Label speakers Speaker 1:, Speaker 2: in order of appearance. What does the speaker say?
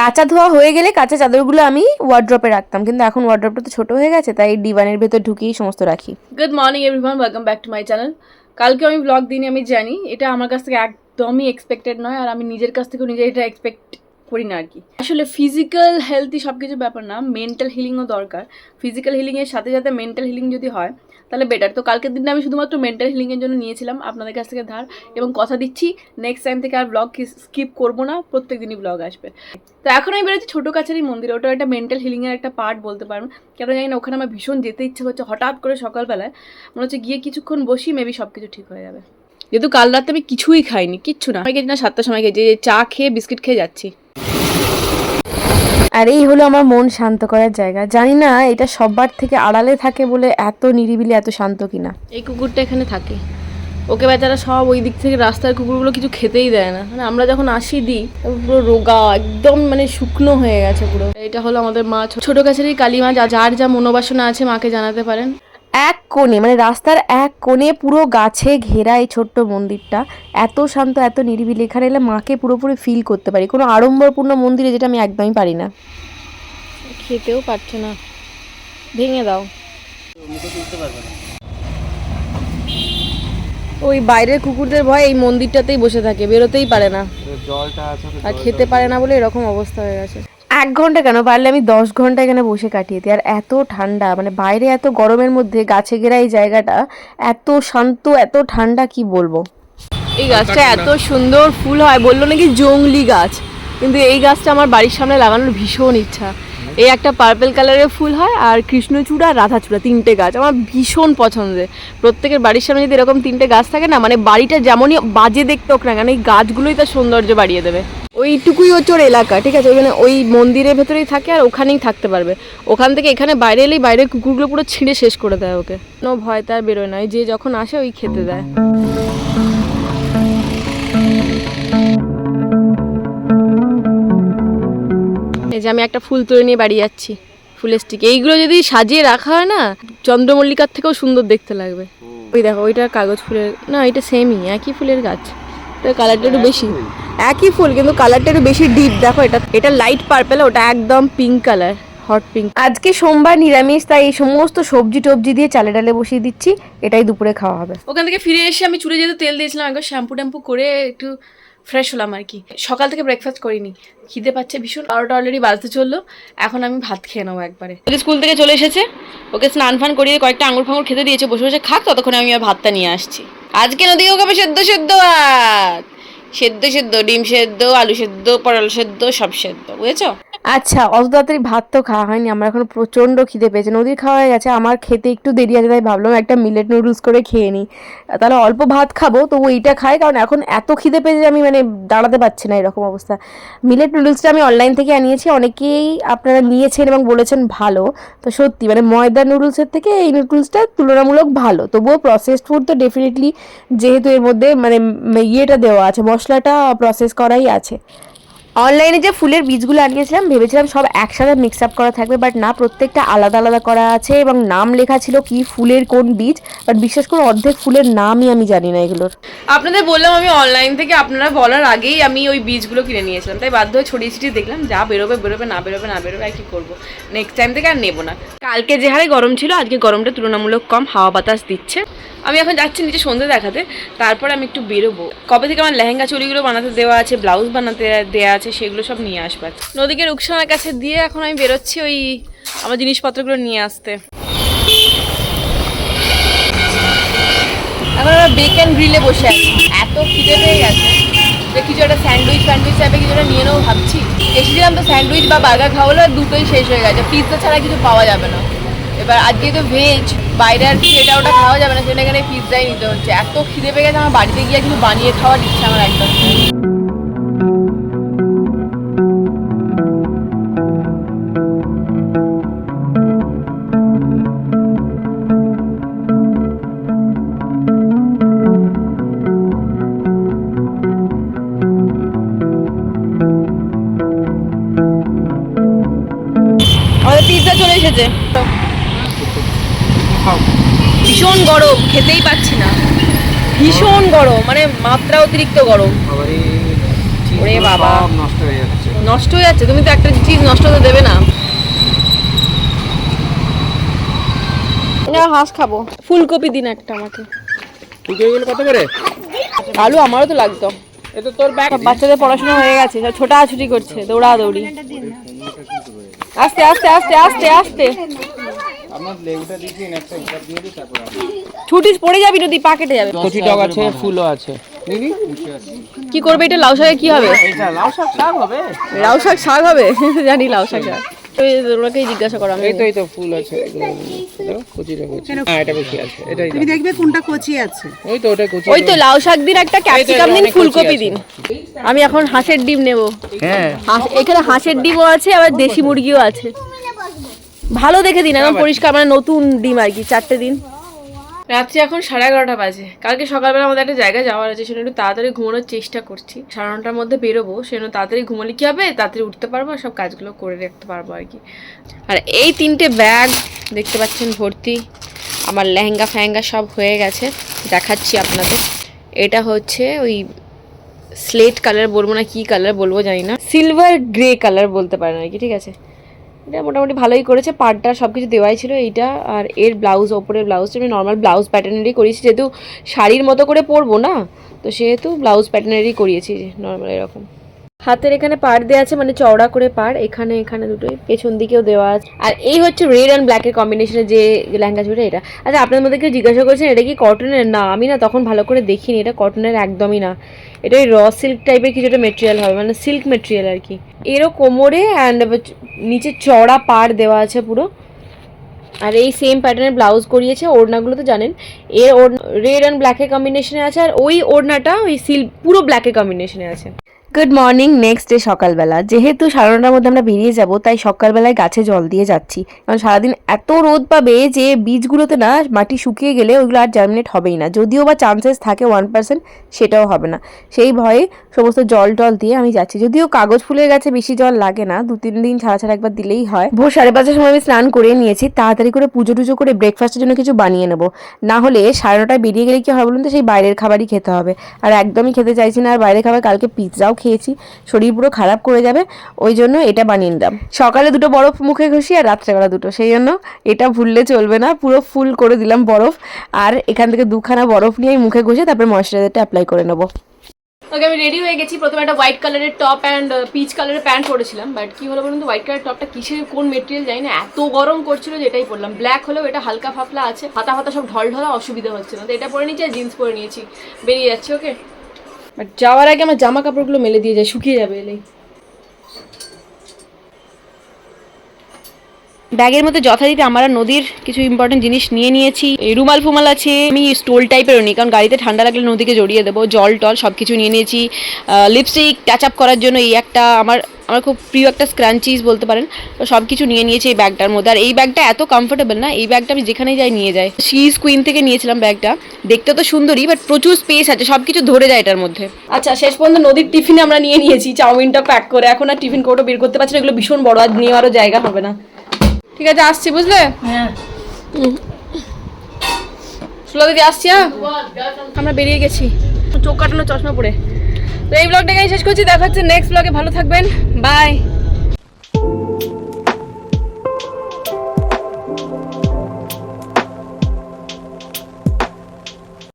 Speaker 1: কাঁচা ধোয়া হয়ে গেলে কাঁচা চাদরগুলো আমি ওয়ার্ড্রপে রাখতাম। কিন্তু এখন ওয়ার্ড্রপটা তো ছোট হয়ে গেছে, তাই ডিবানের ভেতর ঢুকিয়েই সমস্ত রাখি।
Speaker 2: Good morning everyone welcome back to my channel কালকে আমি ব্লগ দিইনি, আমি জানি। এটা আমার কাছ থেকে একদমই এক্সপেক্টেড নয়, আর আমি নিজের কাছ থেকেও নিজে এটা এক্সপেক্ট করি না আর কি। আসলে ফিজিক্যাল হেলথই সব কিছু ব্যাপার না মেন্টাল হিলিংও দরকার। ফিজিক্যাল হিলিংয়ের সাথে সাথে মেন্টাল হিলিং যদি হয় তাহলে বেটার তো কালকের দিনটা আমি শুধুমাত্র মেন্টাল হিলিংয়ের জন্য নিয়েছিলাম আপনাদের কাছ থেকে ধার এবং কথা দিচ্ছি। নেক্সট টাইম থেকে আর ব্লগ স্কিপ করব না, প্রত্যেক দিনই ব্লগ আসবে। তো এখন আমি বেরোচ্ছি ছোটো কাছারি মন্দিরে ওটা একটা মেন্টাল হিলিংয়ের একটা পার্ট বলতে পারেন কেন জানি না, ওখানে আমার ভীষণ যেতে ইচ্ছে করছে। হঠাৎ করে সকালবেলায় মনে হচ্ছে গিয়ে কিছুক্ষণ বসি মেবি সব কিছু ঠিক হয়ে যাবে। যেহেতু কাল রাতে আমি কিছুই খাইনি, কিচ্ছু না। আমি না, সাতটার সময় যে চা খেয়ে বিস্কিট খেয়ে যাচ্ছি।
Speaker 1: আর এই হলো আমার মন শান্ত করার জায়গা। জানি না এটা সবার থেকে আড়ালে থাকে বলে এত নিরিবিলি, এত শান্ত কিনা।
Speaker 2: এই কুকুরটা এখানে থাকে। ওকে বেচারা সব ওই দিক থেকে রাস্তার কুকুরগুলো কিছু খেতেই দেয় না। মানে আমরা যখন আসি দিই পুরো রোগা, একদম মানে শুকনো হয়ে গেছে পুরো। এটা হলো আমাদের মা ছোট গাছেরই কালী মা যার যা মনোবাসনা আছে মাকে জানাতে পারেন।
Speaker 1: এক কোণে মানে রাস্তার এক কোণে পুরো গাছে ঘেরা এই ছোট্ট মন্দিরটা। এত শান্ত এত নিরিবিলি। এখানে এলে মাকে পুরোপুরি ফিল করতে পারি। কোনো আড়ম্বরপূর্ণ মন্দিরে যেটা আমি একদমই পারি না।
Speaker 2: খেতেও পারছে না। ভেঙে দাও। ওই বাইরের কুকুরদের ভয় এই মন্দিরটাতেই বসে থাকে। বেরোতেই পারে না।
Speaker 3: জলটা আছে
Speaker 2: আর খেতে পারে না বলে এরকম অবস্থা হয়ে গেছে।
Speaker 1: এক ঘণ্টা কেন? পারলে আমি দশ ঘণ্টা এখানে বসে কাটিয়ে দিই। আর এত ঠান্ডা মানে বাইরে এত গরমের মধ্যে গাছে ঘেরা এই জায়গাটা, এত শান্ত, এত ঠান্ডা, কি বলব?
Speaker 2: এই গাছটা এত সুন্দর ফুল হয়, বলল নাকি জংলি গাছ। কিন্তু এই গাছটা আমার বাড়ির সামনে লাগানোর ভীষণ ইচ্ছা। এই একটা পার্পেল কালারের ফুল হয় আর কৃষ্ণচূড়া, রাধাচূড়া, তিনটে গাছ। আমার ভীষণ পছন্দের। প্রত্যেকের বাড়ির সামনে যদি এরকম তিনটে গাছ থাকে না মানে বাড়িটা যেমনই বাজে দেখতে হোক না কেন, এই গাছগুলোই তার সৌন্দর্য বাড়িয়ে দেবে। ওইটুকুই হচ্ছে ওর এলাকা, ঠিক আছে? ওইখানে ওই মন্দিরের ভেতরেই থাকে আর ওখানেই থাকতে পারবে। ওখান থেকে এখানে বাইরে এলেই বাইরের কুকুরগুলো পুরো ছিঁড়ে শেষ করে দেয় ওকে। কোনো ভয় তার বেরোয় না যে যখন আসে ওই খেতে দেয়। এই যে আমি একটা ফুল তুলে নিয়ে বাড়ি যাচ্ছি ফুলের স্টিক এইগুলো যদি সাজিয়ে রাখা হয় না, চন্দ্রমল্লিকার থেকেও সুন্দর দেখতে লাগবে। ওই দেখো, ওইটা কাগজ ফুলের, না, এটা সেমই একই ফুলের গাছ। তো কালারটা একটু বেশি। একই ফুল কিন্তু কালারটা একটু বেশি ডিপ দেখো এটা এটা লাইট পার্পেল ওটা একদম পিঙ্ক কালার হট পিঙ্ক
Speaker 1: আজকে সোমবার নিরামিষ তাই এই সমস্ত সবজি টবজি দিয়ে চালে ডালে বসিয়ে দিচ্ছি এটাই দুপুরে খাওয়া হবে।
Speaker 2: ওখান থেকে ফিরে এসে আমি চুলে যেতে তেল দিয়েছিলাম একবার শ্যাম্পু ট্যাম্পু করে একটু ফ্রেশ হলাম আর কি। সকাল থেকে ব্রেকফাস্ট করিনি খিদে পাচ্ছে ভীষণ বারোটা অলরেডি বাজতে চলল এখন আমি ভাত খেয়ে নেব একবারে। ওকে স্কুল থেকে চলে এসেছে ওকে স্নান ফান করিয়ে কয়েকটা আঙুর ফাঙুর খেতে দিয়েছে বসে বসে খাক ততক্ষণে আমি আর ভাতটা নিয়ে আসছি। আজকে নদী ওকে সেদ্ধ সেদ্ধ ভাত! সেদ্ধ সেদ্ধ, ডিম সেদ্ধ, আলু সেদ্ধ, পটল সেদ্ধ, সব সেদ্ধ, বুঝেছ?
Speaker 1: আচ্ছা অত তাড়াতাড়ি ভাত তো খাওয়া হয়নি, আমার এখন প্রচণ্ড খিদে পেয়েছে। নদীর খাওয়া হয়ে গেছে, আমার খেতে একটু দেরি আছে, তাই ভাবলাম একটা মিলেট নুডলস করে খেয়ে নিই। তাহলে অল্প ভাত খাব তবু এইটা খাই, কারণ এখন এত খিদে পেয়েছে আমি মানে দাঁড়াতে পারছি না এরকম অবস্থা। মিলেট নুডলসটা আমি অনলাইন থেকে আনিয়েছি, অনেকেই আপনারা নিয়েছেন এবং বলেছেন ভালো। তো সত্যি মানে ময়দা নুডলসের থেকে এই নুডলসটা তুলনামূলক ভালো, তবুও প্রসেসড ফুড তো ডেফিনেটলি যেহেতু এর মধ্যে মানে ইয়েটা দেওয়া আছে মশলাটা প্রসেস করাই আছে। অনলাইনে যে ফুলের বীজগুলো আনিয়েছিলাম, ভেবেছিলাম সব একসাথে মিক্স আপ করা থাকবে বাট না, প্রত্যেকটা আলাদা আলাদা করা আছে এবং নাম লেখা ছিল কি ফুলের কোন বীজ বাট বিশেষ করে অর্ধেক ফুলের নামই আমি জানি না এগুলোর।
Speaker 2: আপনাদের বললাম আমি অনলাইন থেকে আপনারা বলার আগেই আমি ওই বীজগুলো কিনে নিয়েছিলাম, তাই বাধ্য হয়ে ছড়িয়ে ছিটিয়ে দেখলাম, যা বেরোবে বেরোবে, না বেরোবে না বেরোবে, আর কি করব? নেক্সট টাইম থেকে আর নেব না। কালকে যে হারে গরম ছিল, আজকে গরমটা তুলনামূলক কম, হাওয়া বাতাস দিচ্ছে। আমি এখন যাচ্ছি নিচে সন্ধে দেখাতে, তারপর আমি একটু বেরোবো। কবে থেকে আমার লেহেঙ্গা চুরিগুলো বানাতে দেওয়া আছে, ব্লাউজ বানাতে দেওয়া আছে সেগুলো সব নিয়ে আসবার নদীকে রুকসানার কাছে দিয়ে এখন আমি বেরোচ্ছি ওই আমার জিনিসপত্রগুলো নিয়ে আসতে। এখন আমরা বেক অ্যান্ড গ্রিলে বসে আছি। এত খিদে পেয়ে গেছে যে কিছু একটা স্যান্ডউইচ ফ্যান্ডউইচ টাইপের কিছু একটা নিয়ে নেব ভাবছি। এসেছিলাম তো স্যান্ডউইচ বা বার্গার খাওয়ালো আর দুটোই শেষ হয়ে গেছে। পিৎজা ছাড়া কিছু পাওয়া যাবে না। এবার আজকে তো ভেজ বাইরে আর কি এটা ওটা খাওয়া যাবে না, সেটা এখানে পিৎজাই নিতে হচ্ছে। এত খিদে পেয়ে গেছে আমার বাড়িতে গিয়ে কিছু বানিয়ে খাওয়ার ইচ্ছা আমার একদম পিৎজা ভীষণ গরম খেতেই পাচ্ছি না। ভীষণ গরম মানে মাত্রা অতিরিক্ত গরম। ওরে বাবা।
Speaker 3: নষ্ট হয়ে যাচ্ছে।
Speaker 2: নষ্ট হয়ে যাচ্ছে তুমি তো একটা চিজ নষ্ট হতে দেবে না। না হাঁস খাব। ফুলকপি দিন একটা আমাকে।
Speaker 3: ফুলকপিগুলো কত করে?
Speaker 2: আলু আমারও তো লাগতো।
Speaker 3: এ তোর
Speaker 2: বাচ্চাদের পড়াশোনা হয়ে গেছে সব ছোটাছুটি করছে দৌড়া দৌড়ি আস্তে আস্তে আস্তে আস্তে আস্তে।
Speaker 3: আমার লেবুটা দিয়েছি একটা হিসাব দিয়ে দি তারপর
Speaker 2: ছুটিস পড়ে যাবি নদী পাকেটে যাবে।
Speaker 3: কচি টক আছে ফুলও আছে।
Speaker 2: কি করবে এটা লাউ শাকে কি হবে?
Speaker 3: এটা লাউ শাক শাক হবে?
Speaker 2: লাউ শাক শাক হবে? জানি লাউ শাক শাক। ওনাকেই জিজ্ঞাসা করো আমি
Speaker 3: এই তো এই তো ফুল আছে কচিটা কচি হ্যাঁ এটা বেশি আছে এটাই
Speaker 4: তুমি দেখবে কোনটা কচি আছে।
Speaker 3: ওই তো ওটা কচি
Speaker 2: ওই তো লাউ শাক দিন একটা ক্যাপসিকাম দিন ফুলকপি দিন। আমি এখন হাঁসের ডিম নেব।
Speaker 3: হ্যাঁ।
Speaker 2: হাঁস- এখানে হাঁসের ডিমও আছে আবার দেশি মুরগিও আছে। ভালো দেখে দিন একদম পরিষ্কার মানে নতুন ডিম আর কি চারটে দিন। রাত্রি এখন সাড়ে এগারোটা বাজে। কালকে সকালবেলা আমাদের একটা জায়গায় যাওয়ার আছে সেটা একটু তাড়াতাড়ি ঘুমানোর চেষ্টা করছি। সাড়ে নটার মধ্যে বেরোবো সেজন্য তাড়াতাড়ি ঘুমালে কি হবে? তাড়াতাড়ি উঠতে পারব আর সব কাজগুলো করে রাখতে পারব আর কি। আর এই তিনটে ব্যাগ, দেখতে পাচ্ছেন ভর্তি, আমার লেহেঙ্গা ফ্যাহেঙ্গা সব হয়ে গেছে, দেখাচ্ছি আপনাদের। এটা হচ্ছে ওই স্লেট কালার বলব না কি কালার বলব জানি না সিলভার গ্রে কালার বলতে পারেন আর কি, ঠিক আছে? এটা মোটামুটি ভালোই করেছে, পাড়টা সব কিছু দেওয়াই ছিল এইটা, আর এর ব্লাউজ ওপরের ব্লাউজটা আমি নর্মাল ব্লাউজ প্যাটার্নেরই করিয়েছি যেহেতু শাড়ির মতো করে পরবো না, তো সেহেতু ব্লাউজ প্যাটার্নেরই করিয়েছি নর্মাল এরকম। হাতের এখানে পাড় দেওয়া আছে মানে চওড়া করে পাড়। এখানে এখানে দুটোই, পেছন দিকেও দেওয়া আছে। আর এই হচ্ছে রেড অ্যান্ড ব্ল্যাকের কম্বিনেশনে যে লেহেঙ্গা চুড়িটা এটা। আচ্ছা আপনাদের মধ্যে জিজ্ঞাসা করছেন, এটা কি কটনের না, আমি না তখন ভালো করে দেখিনি, এটা কটনের একদমই না। এটা ওই র সিল্ক টাইপের কিছু একটা মেটেরিয়াল হবে মানে সিল্ক মেটেরিয়াল আর কি। এরও কোমরে অ্যান্ড নিচে চড়া পাড় দেওয়া আছে পুরো। আর এই সেম প্যাটার্নের ব্লাউজ করিয়েছে, ওড়নাগুলো তো জানেন। এর রেড অ্যান্ড ব্ল্যাকের কম্বিনেশনে আছে, আর ওই ওড়নাটা, ওই সিল পুরো ব্ল্যাকের কম্বিনেশনে আছে।
Speaker 1: গুড মর্নিং নেক্সট ডে সকালবেলা। যেহেতু সাড়ে নটার মধ্যে আমরা বেরিয়ে যাব, তাই সকালবেলায় গাছে জল দিয়ে যাচ্ছি। কারণ সারাদিন এত রোদ পাবে যে বীজগুলোতে না মাটি শুকিয়ে গেলে ওইগুলো আর জার্মিনেট হবেই না। যদিও বা চান্সেস থাকে ওয়ান পার্সেন্ট সেটাও হবে না। সেই ভয়ে সমস্ত জল টল দিয়ে আমি যাচ্ছি। যদিও কাগজ ফুলের গাছে বেশি জল লাগে না, দু তিন দিন ছাড়া ছাড়া একবার দিলেই হয়। ভোর সাড়ে পাঁচটার সময় আমি স্নান করে নিয়েছি, তাড়াতাড়ি করে পুজো টুজো করে ব্রেকফাস্টের জন্য কিছু বানিয়ে নেব। না হলে সাড়ে নটায় বেরিয়ে গেলে কি হবে বলুন তো? সেই বাইরের খাবারই খেতে হবে। আর একদমই খেতে চাইছি না, আর বাইরের খাবার কালকে পিৎজাও খেয়েছি, শরীর পুরো খারাপ করে যাবে, ওই জন্য এটা বানিয়ে নিলাম। সকালে দুটো বরফ মুখে ঘষি আর রাত্রেবেলা দুটো, সেই জন্য এটা ভুললে চলবে না, পুরো ফুল করে দিলাম বরফ। আর এখান থেকে দুখানা বরফ নিয়ে মুখে ঘষে তারপর ময়শ্চারাইজারটা অ্যাপ্লাই করে নেব।
Speaker 2: ওকে, আমি রেডি হয়ে গেছি। প্রথমে একটা হোয়াইট কালারের টপ অ্যান্ড পিচ কালারের প্যান্ট পরেছিলাম। বাট কী হলো বলুন তো হোয়াইট কালার টপটা কিসের, কোন মেটেরিয়াল জানি না। এত গরম করছিল যে এটাই পরলাম। ব্ল্যাক হলেও এটা হালকা ফাফলা আছে। হাতা হাতা সব ঢল ঢলা অসুবিধা হচ্ছে না। তো এটা পরে নিয়েছি আর জিন্স পরে নিয়েছি। বেরিয়ে যাচ্ছি, ওকে? বাট যাওয়ার আগে আমার জামা কাপড়গুলো মেলে দিয়ে যায় শুকিয়ে যাবে এলেই। ব্যাগের মধ্যে যথারীতি আমরা নদীর কিছু ইম্পর্টেন্ট জিনিস নিয়ে নিয়েছি। রুমাল ফুমাল আছে, আমি স্টোল টাইপেরও নিই কারণ গাড়িতে ঠান্ডা লাগলে নদীকে জড়িয়ে দেবো। জল টল সব কিছু নিয়ে নিয়েছি। লিপস্টিক টাচ আপ করার জন্য এই একটা আমার আমার খুব প্রিয় একটা স্ক্রাঞ্চিজ বলতে পারেন। তো সব কিছু নিয়ে নিয়েছি এই ব্যাগটার মধ্যে। আর এই ব্যাগটা এত কমফোর্টেবল না, এই ব্যাগটা আমি যেখানেই যাই নিয়ে যাই। শিজ কুইন থেকে নিয়েছিলাম ব্যাগটা। দেখতে তো সুন্দরই বাট প্রচুর স্পেস আছে সব কিছু ধরে যায় এটার মধ্যে। আচ্ছা শেষ পর্যন্ত নদীর টিফিনে আমরা নিয়ে নিয়েছি, চাউমিনটা প্যাক করে। এখন আর টিফিন কোটো বের করতে পারছি এগুলো ভীষণ বড় আর নেওয়ারও জায়গা হবে না। ঠিক আছে আসছি বুঝলে? হ্যাঁ। সুলা দিদি আসছি হ্যাঁ? আমরা বেরিয়ে গেছি। চোখ কাটানো চশমা পরে। তো এই ব্লগটাকে শেষ করছি দেখা হচ্ছে নেক্সট ব্লগে ভালো থাকবেন। বাই